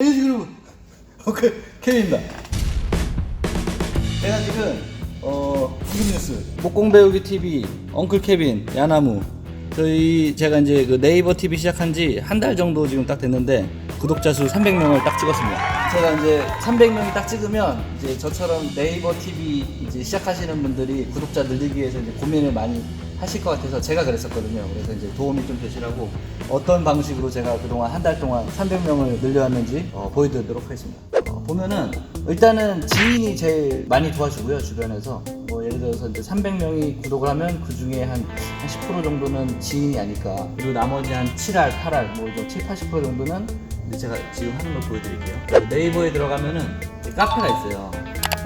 안녕하세요 여러분. 오케이 케빈입니다. 내가 지금 어 구급뉴스. 목공 배우기 TV 엉클 케빈 야나무. 저희 제가 이제 그 네이버 TV 시작한 지 한 달 정도 지금 딱 됐는데 구독자 수 300명을 딱 찍었습니다. 제가 이제 300명이 딱 찍으면 이제 저처럼 네이버 TV 이제 시작하시는 분들이 구독자 늘리기 위해서 이제 고민을 많이 하실 것 같아서 제가 그랬었거든요. 그래서 이제 도움이 좀 되시라고 어떤 방식으로 제가 그동안 한 달 동안 300명을 늘려왔는지 어, 보여드리도록 하겠습니다. 어, 보면은 일단은 지인이 제일 많이 도와주고요 주변에서 뭐 예를 들어서 이제 300명이 구독을 하면 그 중에 한, 한10% 정도는 지인이 아닐까 그리고 나머지 한 7할, 8할, 뭐좀 7, 80% 정도는 제가 지금 하는 걸 보여드릴게요. 네이버에 들어가면은 카페가 있어요.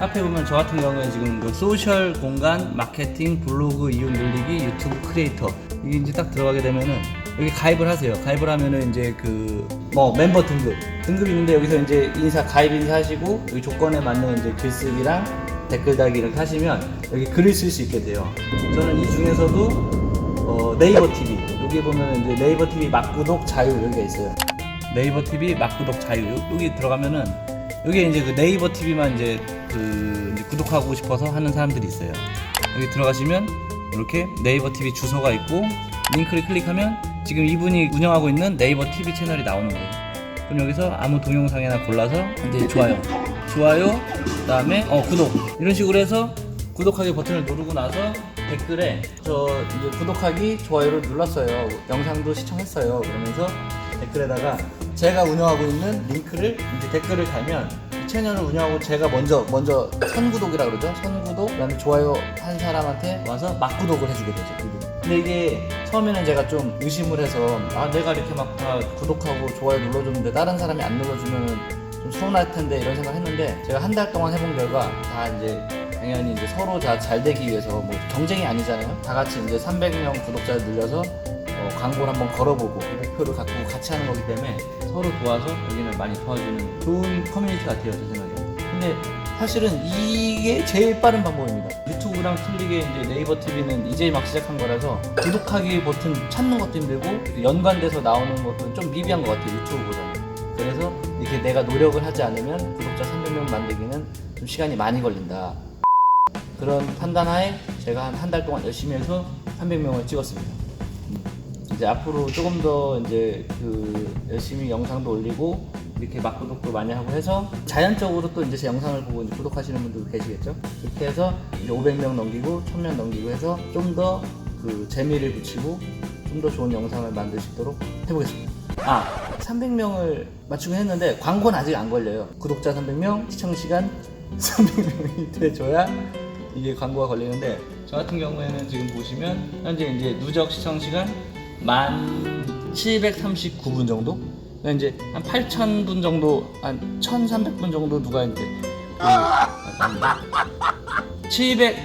카페 보면 저 같은 경우에 지금 그 소셜 공간 마케팅 블로그 이용 늘리기 유튜브 크리에이터 이게 이제 딱 들어가게 되면은 여기 가입을 하세요. 가입을 하면은 이제 그 뭐 멤버 등급 등급이 있는데 여기서 이제 인사 가입 인사하시고 여기 조건에 맞는 이제 글쓰기랑 댓글 달기 이렇게 하시면 여기 글을 쓸 수 있게 돼요. 저는 이 중에서도 어, 네이버 TV 여기 보면 이제 네이버 TV 막구독 자유 여기가 있어요. 네이버 TV 막구독 자유 여기 들어가면은 여기 이제 그 네이버 TV만 이제 그 이제 구독하고 싶어서 하는 사람들이 있어요. 여기 들어가시면 이렇게 네이버 TV 주소가 있고 링크를 클릭하면 지금 이분이 운영하고 있는 네이버 TV 채널이 나오는 거예요. 그럼 여기서 아무 동영상이나 골라서 이제 좋아요, 좋아요, 그다음에 어 구독 이런 식으로 해서 구독하기 버튼을 누르고 나서 댓글에 저 이제 구독하기 좋아요를 눌렀어요. 영상도 시청했어요. 그러면서 댓글에다가 제가 운영하고 있는 링크를 이제 댓글을 달면 이 채널을 운영하고 제가 먼저 먼저 선구독이라 그러죠. 선구독 그다음에 좋아요 한 사람한테 와서 막구독을 해주게 되죠. 근데 이게 처음에는 제가 좀 의심을 해서 아 내가 이렇게 막 다 구독하고 좋아요 눌러줬는데 다른 사람이 안 눌러주면 좀 서운할 텐데 이런 생각 했는데 제가 한 달 동안 해본 결과 다 이제 당연히 이제 서로 다 잘 되기 위해서 뭐 경쟁이 아니잖아요. 다 같이 이제 300명 구독자를 늘려서 어, 광고를 한번 걸어보고 그 목표를 갖고 같이 하는 거기 때문에 서로 도와서 여기는 많이 도와주는 좋은 커뮤니티 같아요 제 생각에. 근데 사실은 이게 제일 빠른 방법입니다. 유튜브랑 틀리게 이제 네이버 TV는 이제 막 시작한 거라서 구독하기 버튼 찾는 것도 힘들고 연관돼서 나오는 것도 좀 미비한 것 같아요 유튜브보다는. 그래서 이렇게 내가 노력을 하지 않으면 구독자 300명 만들기는 좀 시간이 많이 걸린다. 그런 판단하에 제가 한 한 달 동안 열심히 해서 300명을 찍었습니다. 음. 이제 앞으로 조금 더 이제 그 열심히 영상도 올리고 이렇게 막 구독도 많이 하고 해서 자연적으로 또 이제 제 영상을 보고 이제 구독하시는 분들도 계시겠죠. 이렇게 해서 이제 500명 넘기고 1000명 넘기고 해서 좀 더 그 재미를 붙이고 좀 더 좋은 영상을 만들 수 있도록 해보겠습니다. 아, 300명을 맞추긴 했는데 광고는 아직 안 걸려요. 구독자 300명, 시청 시간 300명이 돼줘야 이게 광고가 걸리는데 저 같은 경우에는 지금 보시면 현재 이제 누적 시청 시간 1739분 정도? 그러니까 이제 한 8,000분 정도, 한 1,300분 정도 누가 이제 그, 700,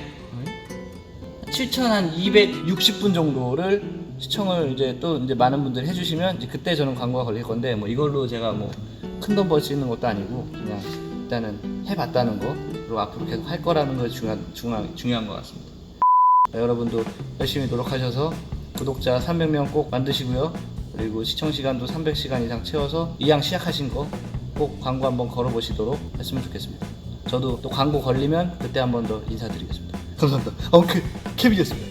7,260분 정도를 시청을 이제 또 이제 많은 분들이 해주시면 이제 그때 저는 광고가 걸릴 건데 뭐 이걸로 제가 뭐 큰 돈 벌 수 있는 것도 아니고 그냥 일단은 해봤다는 거 그리고 앞으로 계속 할 거라는 거 중요한 중요한 중요한 것 같습니다. 자, 여러분도 열심히 노력하셔서 구독자 300명 꼭 만드시고요. 그리고 시청 시간도 300시간 이상 채워서 이왕 시작하신 거 꼭 광고 한번 걸어보시도록 했으면 좋겠습니다. 저도 또 광고 걸리면 그때 한번 더 인사드리겠습니다. 감사합니다. 엉클 케빈이었습니다.